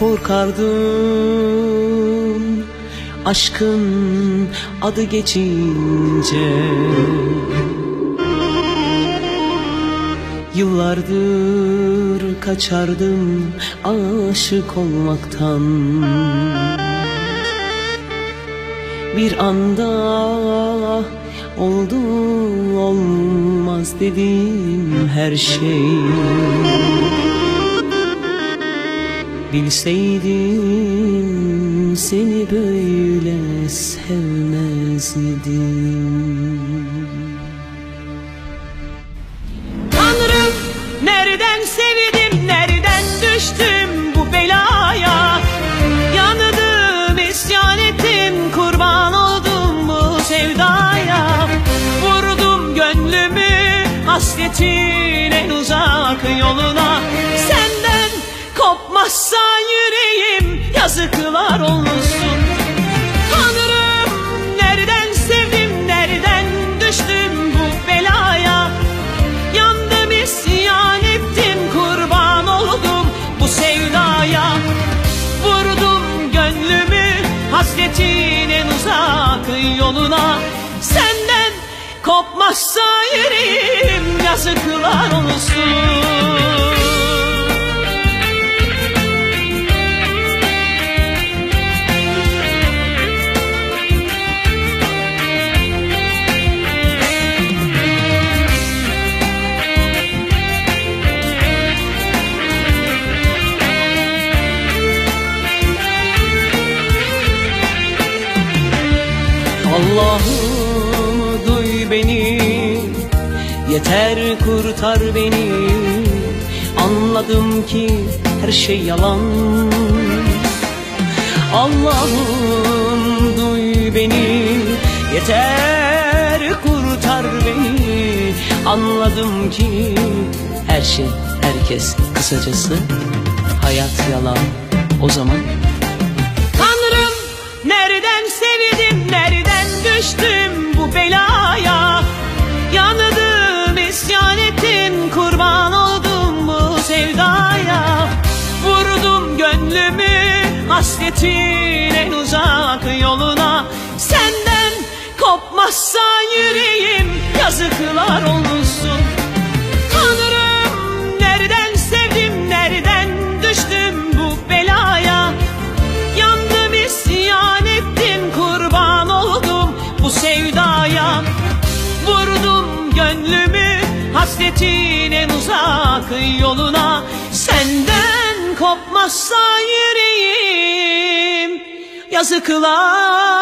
korkardım. Aşkın adı geçince Yıllardır kaçardım aşık olmaktan. Bir anda oldu olmaz dediğim her şey Bilseydim seni böyle sevmezdim. Tanrım nereden sevdim nereden düştüm bu belaya? Yandım isyan ettim kurban oldum bu sevdaya. Vurdum gönlümü hasretin en uzak yoluna. Senden kopmazsa yüreğim yazıklar olsun. Tanrım nereden sevdim nereden düştüm bu belaya. Yandım isyan ettim kurban oldum bu sevdaya. Vurdum gönlümü hasretin en uzak yoluna. Senden kopmazsa yüreğim yazıklar olsun Allah'ım duy beni. Yeter kurtar beni. Anladım ki her şey yalan. Allah'ım duy beni. Yeter kurtar beni. Anladım ki her şey herkes kısacası. Hayat yalan. O zaman Tanrım nereden sevdim nereden düştüm bu belaya. Yandım isyan ettim kurban oldum bu sevdaya. Vurdum gönlümü hasretin en uzak yoluna. Senden kopmazsa yüreğim yazıklar olsun sevdaya. Vurdum gönlümü hasretin en uzak yoluna. Senden kopmazsa yüreğim yazıklar